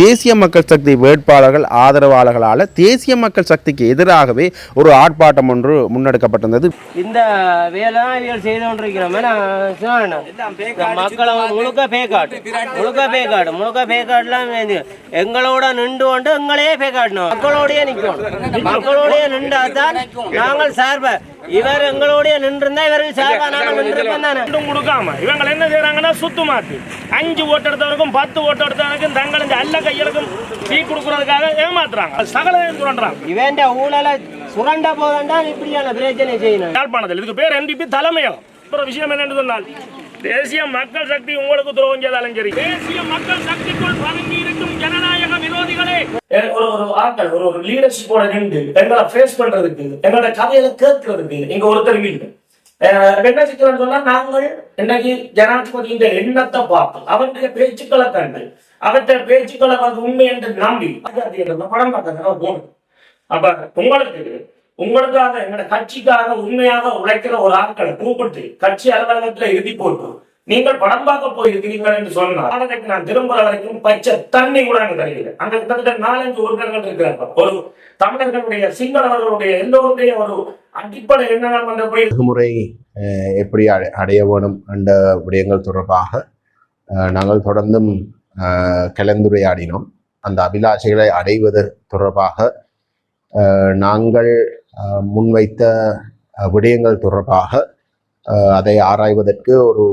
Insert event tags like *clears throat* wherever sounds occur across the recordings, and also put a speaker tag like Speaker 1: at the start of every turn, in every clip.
Speaker 1: தேசிய மக்கள் சக்தி வேட்பாளர்கள் ஆதரவாளர்களால் தேசிய மக்கள் சக்திக்கு எதிராகவே ஒரு ஆர்ப்பாட்டம் ஒன்று முன்னெடுக்கப்பட்டிருந்தது.
Speaker 2: இந்த வேலை தான் இவர்கள் செய்து கொண்டிருக்கிறோம். மக்களை முழுக்க முழுக்க முழுக்க. எங்களோட நின்று கொண்டு எங்களையே பேக்காடணும் மக்களோடய நிற்கணும் மக்களோடய நின்றாதான் நாங்கள் சார்ப இவர் எங்களோடய நின்றிருந்தா இவர்கள் சார்பா தானே.
Speaker 3: ஒன்றும் கொடுக்காம இவங்க என்ன செய்யறாங்கன்னா சுத்து மாத்து. அஞ்சு ஓட்டு எடுத்தவருக்கும் பத்து ஓட்டு எடுத்தவருக்கும் தங்கள் இந்த அல்ல கையலுக்கும் டீ கொடுக்கறதுக்காக ஏமாத்துறாங்க. சகலம் சொல்றாங்க
Speaker 2: இவன் ஊழலை சுரண்ட போதண்டா இப்படியான பிரச்சனை செய்யணும்.
Speaker 3: யாழ்ப்பாணத்தில். இதுக்கு பேர் என்பிபி தலைமையகம். அப்புறம் விஷயம் என்னன்னு சொன்னால் தேசிய மக்கள் சக்தி உங்களுக்கு துரோகம் செய்தாலும் சரி. தேசிய மக்கள் சக்திக்குள் பதுங்கி இருக்கும் ஜனநாயக விரோதிகளே ஒரு ஒரு ஆட்கள் ஒரு ஒரு லீடர்ஷிப்போட நின்று எங்களை ஃபேஸ் பண்றதுக்கு எங்களோட கதையில கேட்கறதுக்கு இங்க ஒருத்தர் இல்லை. என்ன சிக்கலன்னு சொன்னா நாங்கள் இன்னைக்கு ஜனாதிபதியின் எண்ணத்தை பார்த்து அவருடைய பேச்சுக்களை கண்டு அவற்றை பேச்சுக்களை வந்து உண்மை என்று நம்பி படம் பார்த்ததுன்னா போகணும் அப்ப உங்களுக்கு உங்களுக்காக எங்களோட கட்சிக்காக உண்மையாக உழைக்கிற ஒரு ஆட்களை கூப்பிட்டு கட்சி அலுவலகத்துல எழுதி போட்டு நீங்கள் படம் பார்க்க போயிருக்கிறீர்கள் என்று சொன்னால் அதற்கு நான் திரும்புற வரைக்கும் பச்சை தண்ணி கூட அங்கு தருகிறேன் அங்க கிட்டத்தட்ட நாலஞ்சு உறுப்பினர்கள் இருக்கிறார்கள். ஒரு தமிழர்களுடைய சிங்களவர்களுடைய எல்லோருடைய ஒரு அடிப்படை என்ன வந்து போய்
Speaker 4: முறை எப்படி அடைய வேணும் என்ற விடயங்கள் தொடர்பாக நாங்கள் தொடர்ந்தும் கலந்துரையாடினோம். அந்த அபிலாஷைகளை அடைவது தொடர்பாக நாங்கள் முன்வைத்த விடயங்கள் தொடர்பாக அதை ஆராய்வதற்கு ஒரு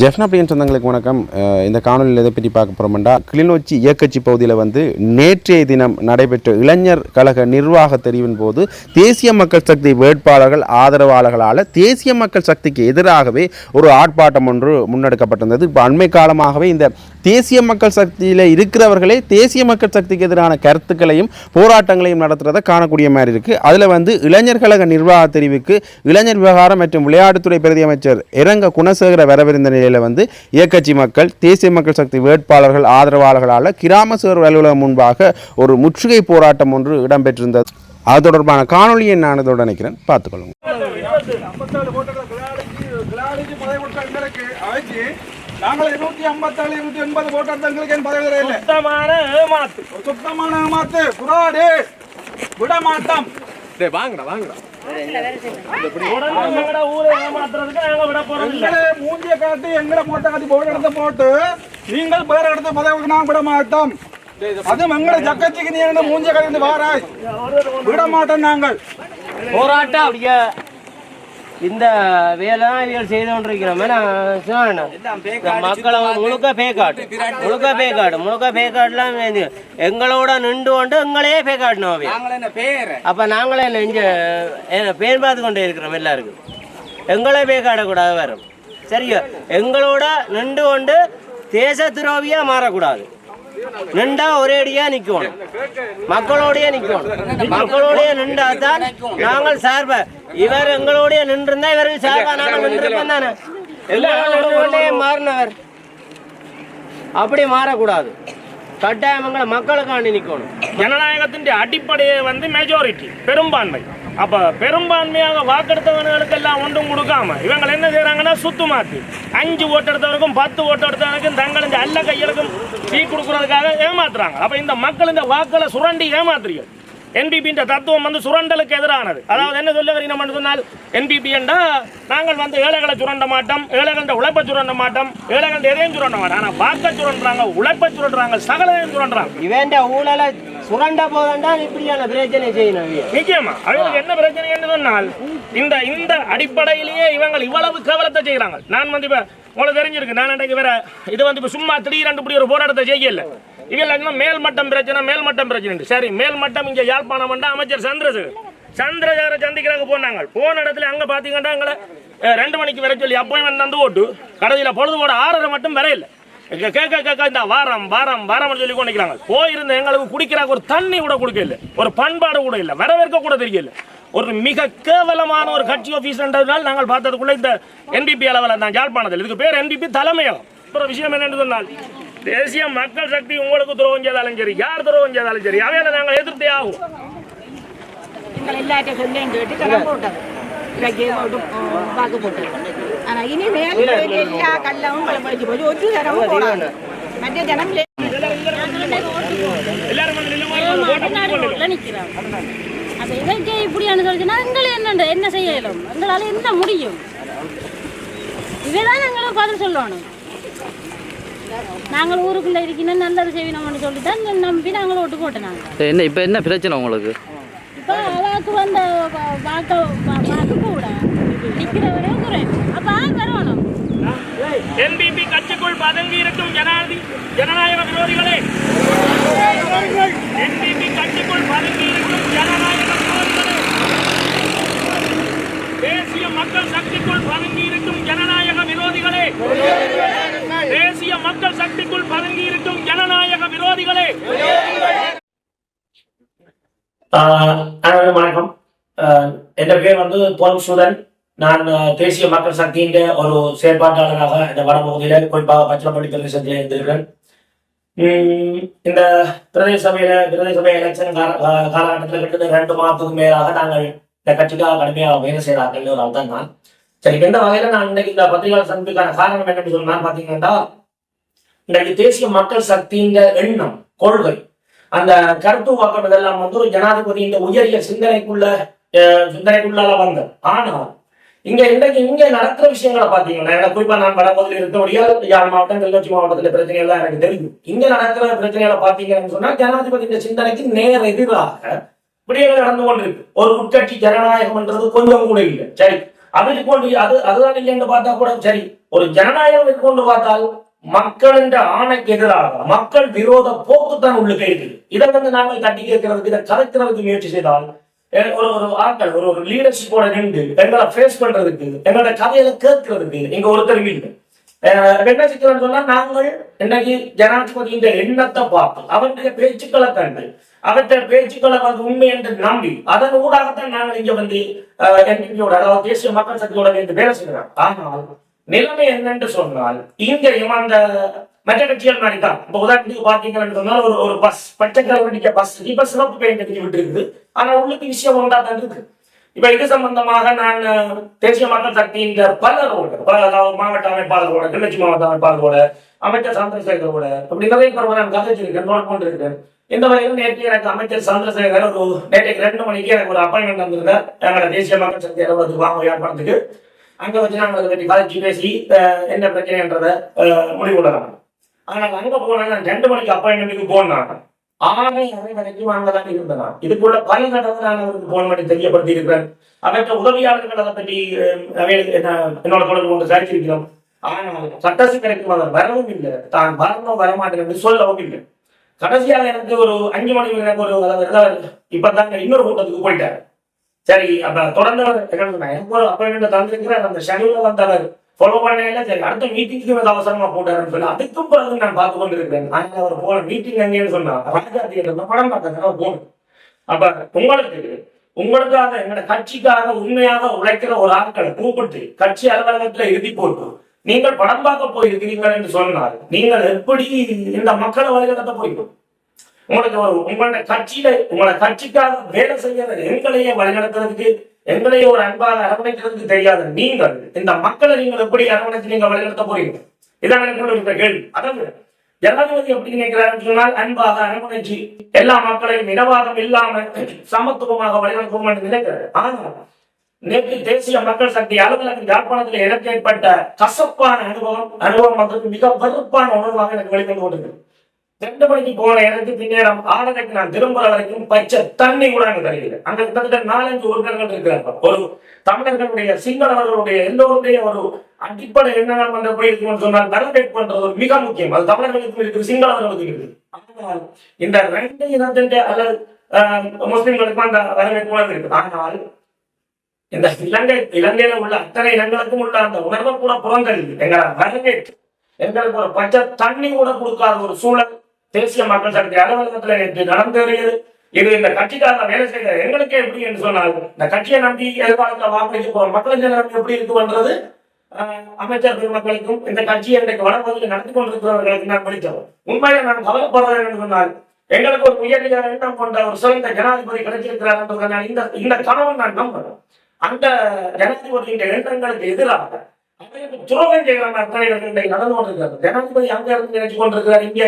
Speaker 1: ஜெஃப்னா பிரியன் சொந்தங்களுக்கு வணக்கம். இந்த காணொலியில் எதை பற்றி பார்க்க போகிறோம்டா கிளிநொச்சி இயக்கச்சி பகுதியில் வந்து நேற்றைய தினம் நடைபெற்ற இளைஞர் கழக நிர்வாக தெரிவின் போது தேசிய மக்கள் சக்தி வேட்பாளர்கள் ஆதரவாளர்களால் தேசிய மக்கள் சக்திக்கு எதிராகவே ஒரு ஆர்ப்பாட்டம் ஒன்று முன்னெடுக்கப்பட்டிருந்தது. இப்போ அண்மை காலமாகவே இந்த தேசிய மக்கள் சக்தியில் இருக்கிறவர்களே தேசிய மக்கள் சக்திக்கு எதிரான கருத்துக்களையும் போராட்டங்களையும் நடத்துறதை காணக்கூடிய மாதிரி இருக்குது அதில் வந்து இளைஞர் கழக நிர்வாக தெரிவுக்கு இளைஞர் விவகாரம் மற்றும் விளையாட்டுத்துறை பிரதி அமைச்சர் இரங்க குணசேகர வரவிருந்த நிலையில் வந்து இயக்கச்சி மக்கள் தேசிய மக்கள் சக்தி வேட்பாளர்கள் ஆதரவாளர்களால் கிராம சேர் அலுவலகம் முன்பாக ஒரு முற்றுகை போராட்டம் ஒன்று இடம்பெற்றிருந்தது. அது தொடர்பான காணொலியை நான் இதோடு நினைக்கிறேன் பார்த்துக்கொள்ளுங்க.
Speaker 5: நாங்கள் இருநூத்தி ஐம்பத்தாறு இருநூத்தி எண்பது ஓட்டர் தங்களுக்கு என் பதவி தர இல்லை?
Speaker 3: சுத்தமான ஏமாத்து.
Speaker 5: சுத்தமான ஏமாத்து. புறாடு விட மாட்டோம்.
Speaker 3: போறது இல்ல.
Speaker 5: எங்களை மூஞ்சிய காட்டி எங்களை மொட்டை காட்டி போட இடத்த போட்டு நீங்கள் வேற இடத்த பதவிக்கு நான் விட மாட்டோம். அதுவும் எங்களை ஜக்கச்சிக்கு நீ மூஞ்சிய காட்டி வாராய்? விட மாட்டோம் நாங்கள்.
Speaker 2: போராட்டம் அப்படியே. இந்த வேலை இவர்கள் செய்து கொண்டிருக்கிறோம் மக்களை முழுக்க பேக்காடு முழுக்க பேக்காடு முழுக்க பேக்காடுலாம் இது. எங்களோட நின்று கொண்டு எங்களையே பேக்காடணும் அவைய. அப்ப நாங்களே என்ன பேர் பார்த்து கொண்டே இருக்கிறோம் எல்லாருக்கும். எங்களே பேக்காடக்கூடாது வரும் சரியா? எங்களோட நின்று கொண்டு தேச துரோகியா மாறக்கூடாது. நின்றா ஒரே அடியா நிக்கணும். மக்களோடய நிக்கணும். மக்களோடய நின்றா தான் நாங்கள் சார்ப. இவர் எங்களோடய நின்றிருந்தா இவர்கள் சார்பா நாங்கள் நின்றிருப்போம் தானே? மாறினவர். அப்படி மாறக்கூடாது. கட்டாயம் எங்களை மக்களுக்காண்டி நிக்கணும்.
Speaker 3: ஜனநாயகத்தின் அடிப்படையே வந்து மெஜாரிட்டி பெரும்பான்மை. அப்ப பெரும்பான்மையாக வாக்கெடுத்தவர்களுக்கு எல்லாம் ஒன்றும் கொடுக்காம இவங்க என்ன செய்யறாங்கன்னா சுத்து மாற்றி அஞ்சு ஓட்டு எடுத்தவருக்கும் பத்து ஓட்டு எடுத்தவருக்கும் தங்கள் இந்த அல்ல கையலுக்கும் டீ கொடுக்கறதுக்காக ஏமாத்துறாங்க. அப்ப இந்த மக்கள் இந்த வாக்களை சுரண்டி ஏமாத்துறீங்க என்பிபி தத்துவம் வந்து சுரண்டலுக்கு எதிரானது. அதாவது என்ன சொல்ல வரீங்க சொன்னால் என்பிபி என்றா நாங்கள் வந்து ஏழைகளை சுரண்ட மாட்டோம் ஏழைகள உழைப்பை சுரண்ட மாட்டோம் ஏழைகள் எதையும் சுரண்ட மாட்டோம். ஆனா வாக்க சுரண்டுறாங்க உழைப்பை சுரண்டுறாங்க சகலையும் சுரண்டுறாங்க.
Speaker 2: இவன் ஊழலை சுரண்ட போதண்டா இப்படியான பிரச்சனை செய்யணும்.
Speaker 3: நிச்சயமா. அவங்களுக்கு என்ன பிரச்சனை என்று சொன்னால் இந்த இந்த அடிப்படையிலேயே இவங்க இவ்வளவு கேவலத்தை செய்யறாங்க நான் வந்து இப்ப உங்களுக்கு தெரிஞ்சிருக்கு நான் அன்றைக்கு வேற இது வந்து இப்ப சும்மா திடீரென்று இப்படி ஒரு போராட்டத்தை செய்யல. இல்லைன்னா மேல்மட்டம் பிரச்சனை மேல்மட்டம் பிரச்சனை சரி மேல்மட்டம் இங்கே யாழ்ப்பாணம் பண்ண அமைச்சர் சந்திரசேகர். சந்திரசேகரை சந்திக்கிறாங்க போனாங்க. போன இடத்துல அங்கே பார்த்தீங்கன்னா எங்களை ரெண்டு மணிக்கு வர சொல்லி அப்பாயின்மெண்ட் தந்து ஓட்டு. கடைசியில் பொழுது போட ஆறரை மட்டும் வரையில. கேட்க கேட்க இந்த வாரம் வாரம் வாரம் சொல்லி கொண்டிருக்கிறாங்க போயிருந்த எங்களுக்கு குடிக்கிறாங்க. ஒரு தண்ணி கூட கொடுக்க இல்லை ஒரு பண்பாடு கூட இல்லை. வரவேற்க கூட தெரியல. ஒரு மிக கேவலமான ஒரு கட்சி ஆஃபீஸ்ன்றதுனால நாங்கள் பார்த்ததுக்குள்ள இந்த என்பிபி அளவில் தான். யாழ்ப்பாணத்தில். இதுக்கு பேர் என்பிபி தலைமையகம். அப்புறம் விஷயம் என்னென்னு சொன்னால் தேசிய மக்கள் சக்தி உங்களுக்கு துரோகம் செய்தாலும் சரி யார் துரோகம் செய்தாலும் சரி அவையில நாங்கள் எதிர்த்தே ஆகும்.
Speaker 6: என்ன செய்யலாம்? எங்களால என்ன முடியும்? இதுதான் எங்களுக்கு பதில் சொல்லணும். நாங்கள் ஊருக்குள்ள இருக்கணும் நல்லது செய்யணும்னு சொல்லி தான் நம்பி நாங்கள் ஓட்டு போட்டோம் நாங்கள்
Speaker 7: என்ன இப்போ என்ன பிரச்சனை உங்களுக்கு?
Speaker 6: இப்போ அவாக்கு வந்த வாக்கு வாக்கு கூட நிற்கிறவரே குறைவு அப்போ வரணும்.
Speaker 3: என்பிபி கட்சிக்குள் பதுங்கி இருக்கும் ஜனாதி ஜனநாயக விரோதிகளே. என்பிபி கட்சிக்குள் பதுங்கி இருக்கும் ஜனநாயக விரோதிகளே. தேசிய மக்கள் சக்திக்குள் பதுங்கி இருக்கும் ஜனநாயக விரோதிகளே. தேசிய மக்கள் சக்திக்குள் பதுங்கி இருக்கும் ஜனநாயக விரோதிகளே. அனைவரும் வணக்கம். என் பேர் வந்து போலம் சூதன். நான் தேசிய மக்கள் சக்தியின் ஒரு செயற்பாட்டாளராக இந்த வடபகுதியில குறிப்பாக பச்சளப்பள்ளி பிரதேசத்தில் இருந்திருக்கிறேன். இந்த பிரதேச சபையில பிரதேச சபை எலெக்ஷன் காலகட்டத்தில் கிட்டத்தட்ட ரெண்டு மாதத்துக்கு மேலாக நாங்கள் இந்த கட்சிக்காக கடுமையாக வேலை செய்கிறார்கள் ஒரு அர்த்தம் தான் சரி எந்த வகையில நான் இன்னைக்கு இந்த பத்திரிகையாளர் சந்திப்புக்கான காரணம் என்னன்னு சொன்னா பாத்தீங்கன்னா இன்றைக்கு தேசிய மக்கள் சக்திங்கிற எண்ணம் கொள்கை. அந்த கருத்து வாக்கம் இதெல்லாம் வந்து ஒரு ஜனாதிபதியின் உயரிய சிந்தனைக்குள்ள அஹ், சிந்தனைக்குள்ளால வந்தது. ஆனால் இங்க இன்றைக்கு இங்க நடக்கிற விஷயங்களை பாத்தீங்கன்னா குறிப்பா நான் வடபகுதியில் இருக்கக்கூடிய யாழ் மாவட்டம் கிளிநொச்சி மாவட்டத்துல பிரச்சனை எல்லாம் எனக்கு தெரியும். இங்க நடக்கிற பிரச்சனைகளை பாத்தீங்கன்னு சொன்னா ஜனாதிபதியின் சிந்தனைக்கு நேர் எதிராக விடயங்கள் நடந்து கொண்டிருக்கு. ஒரு உட்கட்சி ஜனநாயகம்ன்றது கொஞ்சம் கூட இல்லை. சரி அது கொண்டு அது அதுதான் இல்லைன்னு பார்த்தா கூட சரி. ஒரு ஜனநாயகம் கொண்டு பார்த்தால் மக்களின் ஆணைக்கு எதிராக மக்கள் விரோத போக்கு தான் உள்ளுக்கு இருக்குது இதை வந்து நாங்கள் தட்டி கேட்கறதுக்கு இதை கலைக்கிறதுக்கு முயற்சி செய்தால் ஒரு ஒரு ஆட்கள் ஒரு ஒரு லீடர்ஷிப்போட நின்று எங்களை ஃபேஸ் பண்றதுக்கு எங்களோட கதையில கேட்கறதுக்கு இங்க ஒருத்தர் இல்லை. என்ன சிக்கலன்னு சொன்னா நாங்கள் இன்னைக்கு ஜனாதிபதியின் எண்ணத்தை பார்த்து அவருடைய பேச்சுக்களை கண்டு அவற்றை பேச்சுக்களை வந்து உண்மை என்று நம்பி அதன் ஊடாகத்தான் நாங்கள் இங்க வந்து என்பியோட அதாவது தேசிய மக்கள் சக்தியோட இருந்து வேலை செய்கிறோம். ஆனால் நிலைமை என்னன்னு சொன்னால் இங்கேயும் அந்த மற்ற கட்சிகள் மாதிரி தான் இப்போ உதாரணத்துக்கு பார்த்தீங்கன்னு சொன்னால் ஒரு ஒரு பஸ் பச்சை கலர் அடிக்க பஸ் இப்ப சிவப்பு பெயிண்ட் அடிச்சு விட்டு இருக்குது ஆனா உள்ளுக்கு விஷயம் ஒன்றா தான் இருக்கு. இப்ப இது சம்பந்தமாக நான் தேசிய மக்கள் சக்தியின் பலரோட பல அதாவது மாவட்ட அமைப்பாளரோட கிளர்ச்சி மாவட்ட அமைப்பாளரோட அமைச்சர் சந்திரசேகரோட அப்படி நிறைய பேரோட நான் கதைச்சிருக்கேன் நோட் பண்ணிருக்கேன். இந்த வகையில் நேற்று எனக்கு அமைச்சர் சந்திரசேகர் ஒரு நேற்று ரெண்டு மணிக்கு எனக்கு ஒரு அப்பாயின்மெண்ட் வந்திருந்தார். எங்களோட தேசிய மக்கள் சக்தி அலுவலகத்துக்கு வாங்க வியாபாரத்துக்கு அங்க வச்சு நாங்கள் அதை பற்றி கதைச்சு பேசி அஹ், என்ன பிரச்சனைன்றதை முடிவு கொள்ளலாம் ஆனால் அங்க போனா நான் ரெண்டு மணிக்கு அப்பாயின்மெண்ட்டுக்கு போனாங்க ஆனை அரை வரைக்கும் அங்கே தான் இருந்தேன் இதுக்குள்ள பல கட்டத்தை நான் அவருக்கு போன் பண்ணி தெரியப்படுத்தி இருக்கிறேன் அவற்ற உதவியாளர்கள் அதை பற்றி என்ன- என்னோட தொடர்பு கொண்டு சரிச்சிருக்கிறோம் ஆனால் சட்டசிக்கரைக்கும் அவர் வரவும் இல்லை. தான் வரணும் வரமாட்டேன் என்று சொல்லவும் இல்லை. கடைசியாக எனக்கு ஒரு அஞ்சு மணிக்கு எனக்கு ஒரு அதாவது இப்பதான் இன்னொரு கூட்டத்துக்கு போயிட்டார். சரி அப்ப தொடர்ந்து அவர் அப்பாயின்மெண்ட் தந்திருக்கிறேன் அந்த ஷெடியூல வந்தவர் ஃபாலோ பண்ணல சரி அடுத்த மீட்டிங்க்கு வந்து அவசரமா போட்டாருன்னு சொல்லி அதுக்கும் பிறகு நான் பார்த்து கொண்டு இருக்கிறேன் அவர் போன மீட்டிங் எங்கேன்னு சொன்னா ராஜா தியேட்டர்ல படம் பார்த்தேன் போகணும் அப்ப உங்களுக்கு உங்களுக்காக எங்களோட கட்சிக்காக உண்மையாக உழைக்கிற ஒரு ஆட்களை கூப்பிட்டு கட்சி அலுவலகத்துல எழுதி போட்டு நீங்கள் படம் பார்க்க போயிருக்கிறீர்கள் என்று சொன்னால் நீங்கள் எப்படி இந்த மக்களை வழிநடத்த போயிடும் உங்களுக்கு ஒரு உங்களோட கட்சியில உங்களோட கட்சிக்காக வேலை செய்யற எங்களையே வழிநடத்துறதுக்கு எங்களையே ஒரு அன்பாக அரவணைக்கிறதுக்கு தெரியாது நீங்கள் இந்த மக்களை நீங்கள் எப்படி அரவணைச்சு நீங்க வழிநடத்த போறீங்க இதான் எனக்கு கேள்வி. அதாவது ஜனாதிபதி எப்படி நினைக்கிறாருன்னு சொன்னால் அன்பாக அரவணைச்சு எல்லா மக்களையும் இனவாதம் இல்லாம சமத்துவமாக வழிநடத்துவோம் என்று நினைக்கிறார். ஆனால் நேற்று தேசிய மக்கள் சக்தி அலுவலகம் யாழ்ப்பாணத்தில் எனக்கு ஏற்பட்ட கசப்பான அனுபவம் அனுபவம் வந்து மிக வெறுப்பான உணர்வாக எனக்கு வெளிக்கொண்டு கொண்டிருக்கிறது. ரெண்டு மணிக்கு போன எனக்கு பின்னேரம் ஆறரைக்கு நான் திரும்புற வரைக்கும் பச்சை தண்ணி கூட அங்க தருகிறது அங்க கிட்டத்தட்ட நாலஞ்சு உறுப்பினர்கள் இருக்கிறாங்க. ஒரு தமிழர்களுடைய சிங்களவர்களுடைய எல்லோருடைய ஒரு அடிப்படை என்ன பண்ண போய் இருக்கும்னு சொன்னால் வரவேற்பு பண்றது ஒரு மிக முக்கியம். அது தமிழர்களுக்கும் இருக்கு சிங்களவர்களுக்கும் இருக்கு ஆனால் இந்த ரெண்டு இனத்தின் அல்லது ஆஹ், முஸ்லிம்களுக்கும் அந்த வரவேற்பு இருக்கு ஆனால் இந்த இலங்கை இலங்கையில உள்ள அத்தனை இனங்களுக்கும் உள்ள அந்த உணர்வை கூட புறங்கள் எங்களை வரவேற்று எங்களுக்கு ஒரு பச்சை தண்ணி கூட கொடுக்காத ஒரு சூழல் தேசிய மக்கள் சக்தி அலுவலகத்துல நேற்று நடந்தேறியது. இது இந்த கட்சிக்காக வேலை செய்த எங்களுக்கே எப்படி என்று சொன்னால் இந்த கட்சியை நம்பி எதிர்காலத்துல வாக்களிக்க போற மக்கள் நிலைமை எப்படி இருக்குன்றது ஆஹ், அமைச்சர் பெருமக்களுக்கும் இந்த கட்சி இன்றைக்கு வடபகுதியில் நடத்தி கொண்டிருக்கிறவர்களுக்கு நான் படித்தவர் உண்மையில நான் கவலைப்படுறேன் என்று சொன்னால் எங்களுக்கு ஒரு உயரிய எண்ணம் கொண்ட ஒரு சிறந்த ஜனாதிபதி கிடைச்சிருக்கிறார் என்றதை நான் இந்த இந்த கனவை நான் நம்புறேன் அந்த ஜனாதிபதியின் எண்ணங்களுக்கு எதிராக துரோகம் செய்கிற அத்தனைகள் இன்றைக்கு நடந்து கொண்டிருக்கிறது. ஜனாதிபதி அங்க இருந்து நினைச்சு கொண்டிருக்கிறார் இங்க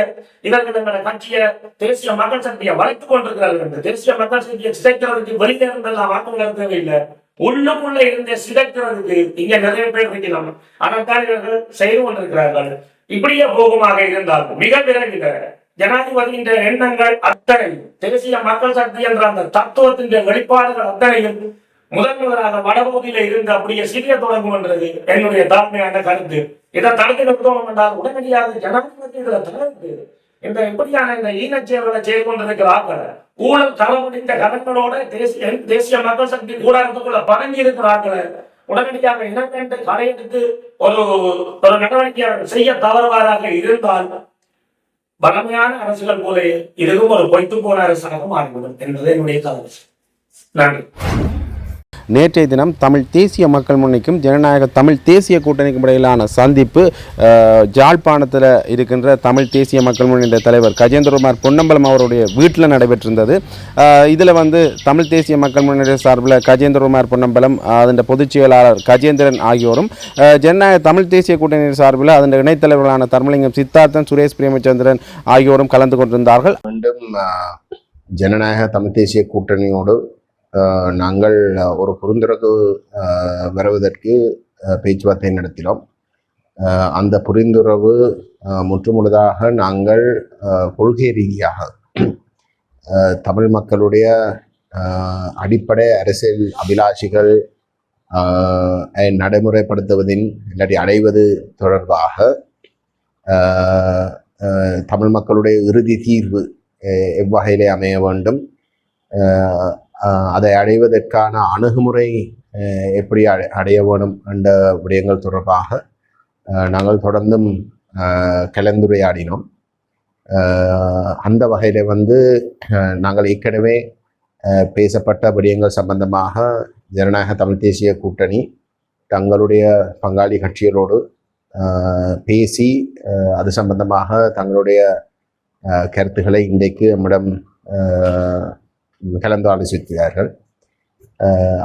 Speaker 3: இவர்கள் எங்களை கட்சிய தேசிய மக்கள் சக்தியை வளைத்துக் கொண்டிருக்கிறார்கள் என்று. தேசிய மக்கள் சக்தியை சிதைக்கிறதுக்கு வெளியில இருந்தெல்லாம் வாக்குகள் தேவையில்லை. உள்ளுக்குள்ள இருந்த சிதைக்கிறதுக்கு இங்க நிறைய பேர் இருக்கிறோம் ஆனால் இவர்கள் செய்து கொண்டிருக்கிறார்கள். இப்படியே போகுமாக இருந்தால் மிக விரைவில் ஜனாதிபதியின் எண்ணங்கள் அத்தனையும் தேசிய மக்கள் சக்தி என்ற அந்த தத்துவத்தின் வெளிப்பாடுகள் அத்தனையும் முதன் முதலாக வடபகுதியில இருந்து அப்படியே சிறிய தொடங்கும் என்றது என்னுடைய தாழ்மையான கருத்து. இதை தடுத்து நிறுத்தணும் என்றால் உடனடியாக ஜனாதிபதி இதில் இந்த இப்படியான இந்த ஈனச்செயல்களை செய்து கொண்டிருக்கிறார்கள் ஊழல் தரமுடிந்த கடன்களோட தேசிய தேசிய மக்கள் சக்தி கூடாரத்துக்குள்ள பணங்கி இருக்கிறார்கள் உடனடியாக இனப்பெண்ணை கடையெடுத்து ஒரு ஒரு நடவடிக்கை செய்ய தவறுவாராக இருந்தால் பலமையான அரசுகள் போல இதுவும் ஒரு பொய்த்து போன அரசாக மாறிவிடும் என்பது என்னுடைய கருத்து. நன்றி.
Speaker 1: நேற்றைய தினம் தமிழ் தேசிய மக்கள் முன்னிக்கும் ஜனநாயக தமிழ் தேசிய கூட்டணிக்கும் இடையிலான சந்திப்பு ஜாழ்ப்பாணத்தில் இருக்கின்ற தமிழ் தேசிய மக்கள் முன்னின்ற தலைவர் கஜேந்திரகுமார் பொன்னம்பலம் அவருடைய வீட்டில் நடைபெற்றிருந்தது. இதில் வந்து தமிழ் தேசிய மக்கள் முன்னணி சார்பில் கஜேந்திரகுமார் பொன்னம்பலம் அதன் பொதுச் செயலாளர் கஜேந்திரன் ஆகியோரும் ஜனநாயக தமிழ் தேசிய கூட்டணி சார்பில் அதன் இணைத்தலைவர்களான தர்மலிங்கம் சித்தார்த்தன் சுரேஷ் பிரேமச்சந்திரன் ஆகியோரும் கலந்து கொண்டிருந்தார்கள்.
Speaker 4: மீண்டும் ஜனநாயக தமிழ் தேசிய கூட்டணியோடு நாங்கள் ஒரு புரிந்துணர்வு வருவதற்கு பேச்சுவார்த்தை நடத்தினோம். அந்த புரிந்துணர்வு முற்றுமுழுதாக நாங்கள் கொள்கை ரீதியாக தமிழ் மக்களுடைய அடிப்படை அரசியல் அபிலாஷிகள் நடைமுறைப்படுத்துவதின் இல்லாட்டி அடைவது தொடர்பாக தமிழ் மக்களுடைய இறுதி தீர்வு எவ்வகையிலே அமைய வேண்டும். அதை அடைவதற்கான அணுகுமுறை எப்படி அடைய வேணும் என்ற விடயங்கள் தொடர்பாக நாங்கள் தொடர்ந்தும் கலந்துரையாடினோம். அந்த வகையில் வந்து நாங்கள் ஏற்கனவே பேசப்பட்ட விடயங்கள் சம்பந்தமாக ஜனநாயக தமிழ் தேசிய கூட்டணி தங்களுடைய பங்காளி கட்சிகளோடு பேசி அது சம்பந்தமாக தங்களுடைய கருத்துக்களை இன்றைக்கு நம்மிடம் கலந்து ஆலோசிக்கிறார்கள்.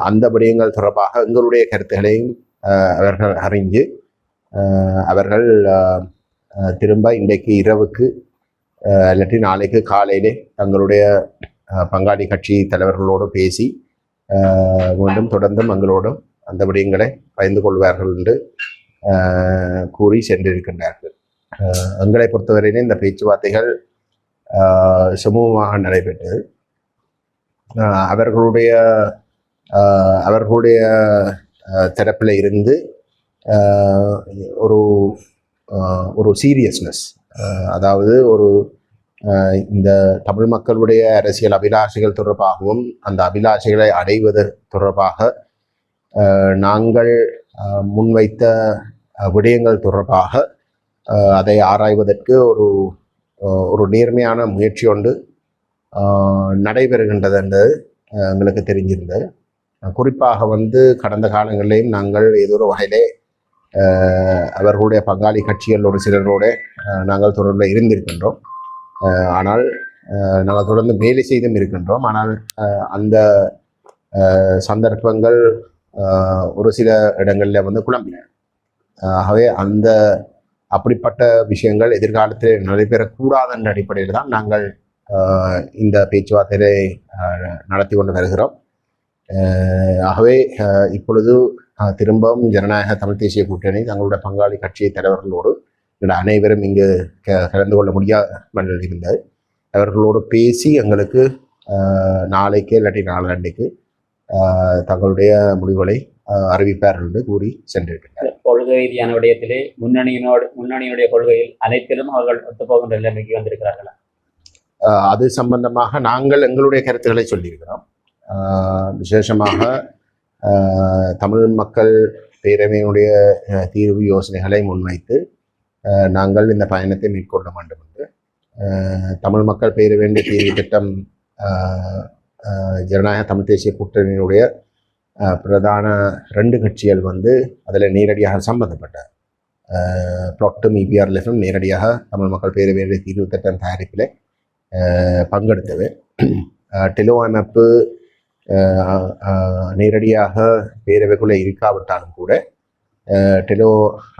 Speaker 4: அந்த விடயங்கள் தொடர்பாக எங்களுடைய கருத்துக்களையும் அவர்கள் அறிஞ்சு அவர்கள் திரும்ப இன்றைக்கு இரவுக்கு இல்லாட்டி நாளைக்கு காலையிலே தங்களுடைய பங்காளி கட்சி தலைவர்களோடு பேசி மீண்டும் தொடர்ந்தும் எங்களோடும் அந்த விடயங்களை பகிர்ந்து கொள்வார்கள் என்று கூறி சென்றிருக்கின்றார்கள். எங்களை பொறுத்தவரையிலே இந்த பேச்சுவார்த்தைகள் சமூகமாக சுமூகமாக நடைபெற்றது. அவர்களுடைய அவர்களுடைய தரப்பில் இருந்து ஒரு ஒரு சீரியஸ்னஸ் அதாவது ஒரு இந்த தமிழ் மக்களுடைய அரசியல் அபிலாஷைகள் தொடர்பாகவும் அந்த அபிலாஷைகளை அடைவது தொடர்பாக நாங்கள் முன்வைத்த விடயங்கள் தொடர்பாக அதை ஆராய்வதற்கு ஒரு ஒரு நேர்மையான முயற்சி ஒன்று நடைபெறுகின்றது என்று எங்களுக்கு தெரிஞ்சிருந்தது. குறிப்பாக வந்து கடந்த காலங்களிலேயும் நாங்கள் ஏதோ ஒரு வகையிலே அவர்களுடைய பங்காளி கட்சிகள் ஒரு சிலரோட நாங்கள் தொடர்பில் இருந்திருக்கின்றோம். ஆனால் நாங்கள் தொடர்ந்து வேலை செய்தும் இருக்கின்றோம். ஆனால் அந்த சந்தர்ப்பங்கள் ஒரு சில இடங்களில் வந்து குழம்பின. ஆகவே அந்த அப்படிப்பட்ட விஷயங்கள் எதிர்காலத்தில் நடைபெறக்கூடாது என்ற அடிப்படையில் தான் நாங்கள் இந்த பேச்சுவார்த்தையை நடத்தி கொண்டு வருகிறோம். ஆகவே இப்பொழுது திரும்பவும் ஜனநாயக தமிழ் தேசிய கூட்டணி தங்களுடைய பங்காளி கட்சி தலைவர்களோடு அனைவரும் இங்கு க- கலந்து கொள்ள முடியாமல் இருந்தது. அவர்களோடு பேசி எங்களுக்கு நாளைக்கு இல்லாட்டி நாளன்னைக்கு தங்களுடைய முடிவுகளை ஆஹ், அறிவிப்பார்கள் என்று கூறி சென்றிருக்கிறார்
Speaker 7: கொள்கை ரீதியான விடயத்திலே முன்னணியினோடு முன்னணியினுடைய கொள்கையில் அனைத்திலும் அவர்கள் ஒத்துப்போகின்ற நிலைமைக்கு வந்திருக்கிறார்களா?
Speaker 4: அது சம்பந்தமாக நாங்கள் எங்களுடைய கருத்துக்களை சொல்லியிருக்கிறோம். விசேஷமாக தமிழ் மக்கள் பேரவையினுடைய தீர்வு யோசனைகளை முன்வைத்து நாங்கள் இந்த பயணத்தை மேற்கொள்ள வேண்டும் என்று தமிழ் மக்கள் பேரவையின் தீர்வு திட்டம் ஜனநாயக தமிழ் தேசிய கூட்டணியினுடைய பிரதான ரெண்டு கட்சிகள் வந்து அதில் நேரடியாக சம்பந்தப்பட்ட இபிஆர் லெஃப்டன் நேரடியாக தமிழ் மக்கள் பேரவையினுடைய தீர்வு திட்டம் தயாரிப்பில் பங்கெடுத்தது. *clears throat* அஹ் டெலோ அமைப்பு நேரடியாக பேரவைக்குள்ளே இருக்காவிட்டாலும் கூட டெலோ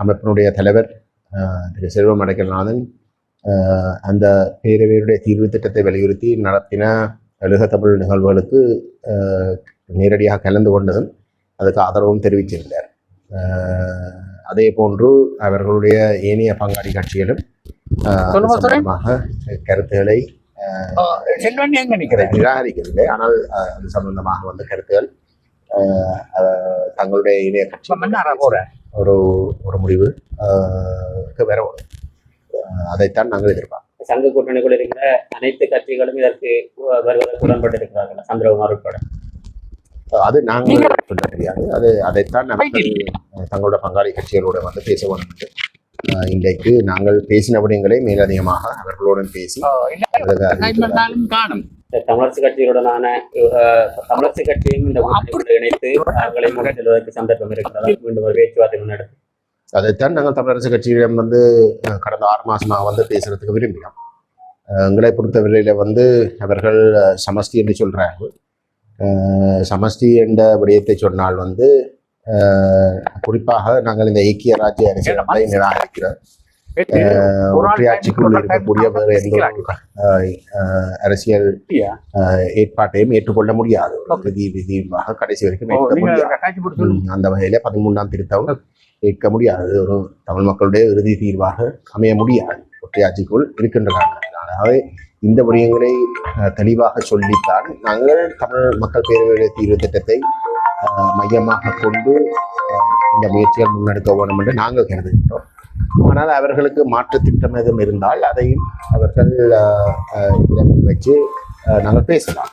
Speaker 4: அமைப்பினுடைய தலைவர் திரு செல்வம் அடைக்கல்நாதன் அந்த பேரவையுடைய தீர்வு திட்டத்தை வலியுறுத்தி நடத்தின எழுக தமிழ் நிகழ்வுகளுக்கு நேரடியாக கலந்து கொண்டதும் அதுக்கு ஆதரவும் தெரிவிச்சிருந்தார் அஹ், அதே போன்று அவர்களுடைய ஏனைய பங்காளி கட்சிகளும் கருத்துக்களை
Speaker 8: செல்வன் எங்க நிக்கிறேன்
Speaker 4: நிராகரிக்கவில்லை. ஆனால் அது சம்பந்தமாக வந்து கருத்துகள் தங்களுடைய இணைய கட்சி
Speaker 8: மன்னாரா
Speaker 4: ஒரு ஒரு முடிவு அஹ், அதைத்தான் நாங்கள் எதிர்பார்க்கிறோம்.
Speaker 7: சங்க கூட்டணிக்குள் இருக்கிற அனைத்து கட்சிகளும் இதற்கு வருவதற்கு உடன்பட்டு இருக்கிறார்கள் சந்திரகுமார் உட்பட.
Speaker 4: அது நாங்கள் சொல்ல தெரியாது அது அதைத்தான் தங்களோட பங்காளி கட்சிகளோட வந்து பேச வேண்டும். இன்றைக்கு நாங்கள் பேசின விடயங்களை மேலதிகமாக அவர்களுடன் பேசி.
Speaker 8: காணும்.
Speaker 7: தமிழரசு கட்சியுடனான தமிழரசு கட்சியும் இந்த இணைத்து அவர்களை செல்வதற்கு சந்தர்ப்பம் இருக்கிறதா? மீண்டும் ஒரு பேச்சுவார்த்தை முன்னெடுத்து
Speaker 4: அதைத்தான் நாங்கள் தமிழரசு கட்சியிடம் வந்து கடந்த ஆறு மாசமாக வந்து பேசுறதுக்கு விரும்பினோம் எங்களை பொறுத்தவரையில வந்து அவர்கள் சமஷ்டி என்று சொல்றாங்க சமஷ்டி என்ற விடயத்தை சொன்னால் வந்து குறிப்பாக நாங்கள் இந்த ஐக்கிய ராஜ்ய அரசியலை நிராகரிக்கிறோம். ஒற்றையாட்சிக்குள் இருக்கக்கூடிய வேறு எந்த அரசியல் ஏற்பாட்டையும் ஏற்றுக்கொள்ள முடியாது. விதியாக கடைசி வரைக்கும் ஏற்க முடியாது. ம், அந்த வகையில பதிமூன்றாம் திருத்தம் ஏற்க முடியாது. ஒரு தமிழ் மக்களுடைய இறுதி தீர்வாக அமைய முடியாது. ஒற்றையாட்சிக்குள் இருக்கின்ற காரணத்தினாலே இந்த விடயங்களை தெளிவாக சொல்லித்தான் நாங்கள் தமிழ் மக்கள் பேரவையுடைய தீர்வு திட்டத்தை மையமாக கொண்டு இந்த முயற்சிகள் முன்னெடுக்க வேண்டும் என்று நாங்கள் கருதுகின்றோம். ஆனால் அவர்களுக்கு மாற்று திட்டம் எதுவும் இருந்தால் அதையும் அவர்கள் அஹ், வச்சு நாங்கள் பேசலாம்.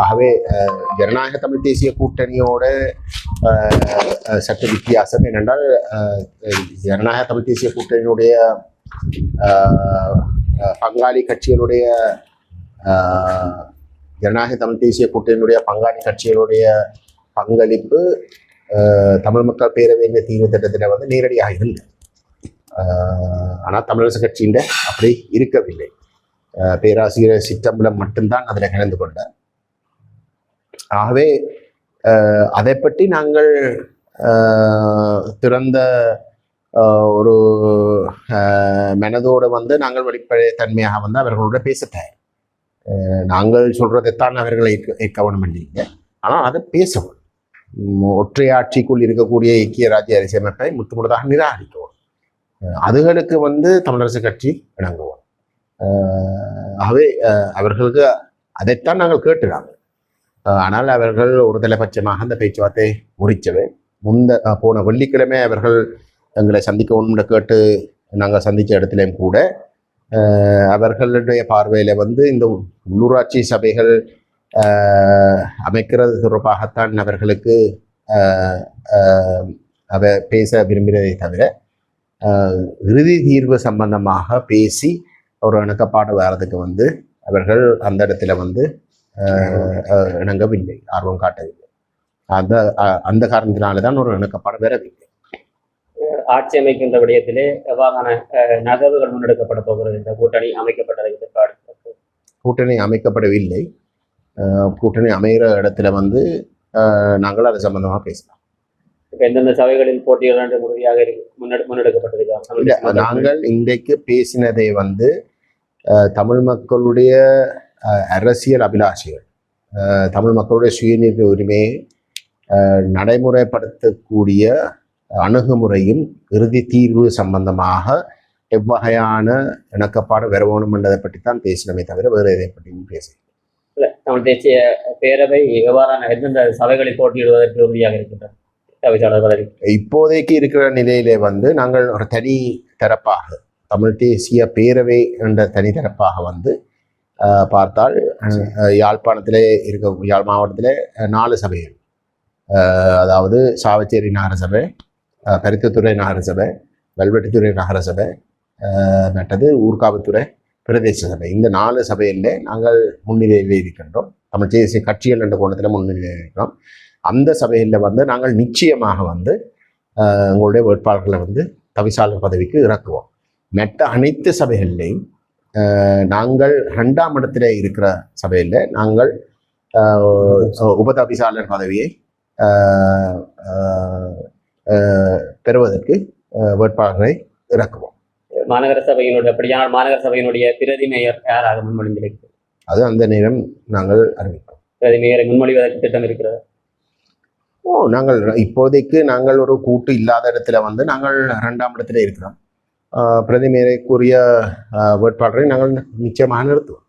Speaker 4: ஆகவே ஜனநாயக தமிழ் தேசிய கூட்டணியோட சற்று வித்தியாசம் என்னென்றால் ஜனநாயக தமிழ் தேசிய கூட்டணியுடைய பங்காளி கட்சிகளுடைய ஜனநாயக தமிழ் தேசிய கூட்டணியினுடைய பங்காளி கட்சிகளுடைய பங்களிப்பு தமிழ் மக்கள் பேரவையின் தீர்வு திட்டத்தில் வந்து நேரடியாக இருந்தது ஆனால் தமிழரசு கட்சியின் அப்படி இருக்கவில்லை. பேராசிரியர் சிற்றம்பலம் மட்டும்தான் அதில் கலந்து கொண்டார் ஆகவே அதை பற்றி நாங்கள் திறந்த ஒரு மனதோடு வந்து நாங்கள் வெளிப்படைத்தன்மையாக வந்து அவர்களோட பேசத்தேன் நாங்கள் சொல்றதைத்தான் அவர்களை ஏற்க ஏற்க இல்லைங்க ஆனால் அதை பேசவும். ஒற்றையாட்சிக்குள் இருக்கக்கூடிய ஐக்கிய ராஜ்ய அரசியமைப்பை முற்றுமுழுதாக நிராகரிக்கவும் அதுகளுக்கு வந்து தமிழரசு கட்சி இணங்குவோம் ஆகவே அவர்களுக்கு அதைத்தான் நாங்கள் கேட்டுறாங்க ஆனால் அவர்கள் ஒரு தலைபட்சமாக அந்த பேச்சுவார்த்தை முறிச்சவே முந்த போன வெள்ளிக்கிழமை அவர்கள் எங்களை சந்திக்கணும்னு கேட்டு நாங்கள் சந்தித்த இடத்துலையும் கூட அவர்களுடைய பார்வையில் வந்து இந்த உள்ளூராட்சி சபைகள் அமைக்கிறது தொடர்பாகத்தான் அவர்களுக்கு அவ பேச விரும்பினதை தவிர இறுதி தீர்வு சம்பந்தமாக பேசி ஒரு இணக்கப்பாடு வர்றதுக்கு வந்து அவர்கள் அந்த இடத்துல வந்து இணங்கவில்லை ஆர்வம் காட்டவில்லை. அந்த அந்த காரணத்தினால தான் ஒரு இணக்கப்பாடு வரவில்லை.
Speaker 7: ஆட்சி அமைக்கின்ற விடயத்திலே எவ்வாறான நகர்வுகள் முன்னெடுக்கப்பட போகிறது? இந்த கூட்டணி அமைக்கப்பட்டதற்கு பிற்பாடு
Speaker 4: கூட்டணி அமைக்கப்படவில்லை. கூட்டணி அமைகிற இடத்துல வந்து நாங்கள் அது சம்பந்தமாக பேசலாம்.
Speaker 7: இப்ப எந்தெந்த சபைகளில் போட்டியிட வேண்டும் உறுதியாக முன்னெடுக்கப்பட்டிருக்காங்க
Speaker 4: நாங்கள் இன்றைக்கு பேசினதை வந்து தமிழ் மக்களுடைய அரசியல் அபிலாஷைகள் தமிழ் மக்களுடைய சுயநிர்ணய உரிமையை நடைமுறைப்படுத்தக்கூடிய அணுகுமுறையும் இறுதி தீர்வு சம்பந்தமாக எவ்வகையான இணக்கப்பாடு வர வேணும் என்றதை பற்றி தான் பேசினமே தவிர வேறு எதை பற்றியும் பேச
Speaker 7: தமிழ் தேசிய பேரவை எவ்வாறான எந்தெந்த சபைகளை போட்டியிடுவதற்கு உறுதியாக இருக்கின்றன? தவிசாளர்
Speaker 4: இப்போதைக்கு இருக்கிற நிலையிலே வந்து நாங்கள் ஒரு தனி தரப்பாக தமிழ் தேசிய பேரவை என்ற தனித்தரப்பாக வந்து பார்த்தால் யாழ்ப்பாணத்தில் யாழ்ப்பாணத்திலே இருக்க யாழ் மாவட்டத்திலே நாலு சபைகள். அதாவது சாவச்சேரி நகரசபை அஹ், பருத்தித்துறை நகரசபை வெல்வெட்டித்துறை நகரசபை மற்றது ஊர்காவத்துறை பிரதேச சபை. இந்த நாலு சபையில் நாங்கள் முன்னிலையில் இருக்கின்றோம். தமிழ் தேசிய கட்சிகள் என்ற கோணத்தில் முன்னிலையில் இருக்கிறோம். அந்த சபையில் வந்து நாங்கள் நிச்சயமாக வந்து எங்களுடைய வேட்பாளர்களை வந்து தவிசாளர் பதவிக்கு இறக்குவோம். மற்ற அனைத்து சபைகள்லையும் நாங்கள் ரெண்டாம் இடத்துல இருக்கிற சபையில் நாங்கள் உப தவிசாளர் பதவியை பெறுவதற்கு வேட்பாளர்களை இறக்குவோம்.
Speaker 7: மாநகர சபையினுடைய அப்படியானால் மாநகர சபையினுடைய பிரதி மேயர் யாராக முன்மொழிந்திருக்கிறது?
Speaker 4: அது அந்த நேரம் நாங்கள் அறிவிப்போம்.
Speaker 7: பிரதி மேயரை முன்மொழிவதற்கு திட்டம் இருக்கிறது?
Speaker 4: ஓ நாங்கள் இப்போதைக்கு நாங்கள் ஒரு கூட்டு இல்லாத இடத்துல வந்து நாங்கள் இரண்டாம் இடத்துல இருக்கிறோம். பிரதிமேரைக்குரிய வேட்பாளரை நாங்கள் நிச்சயமாக நிறுத்துவோம்.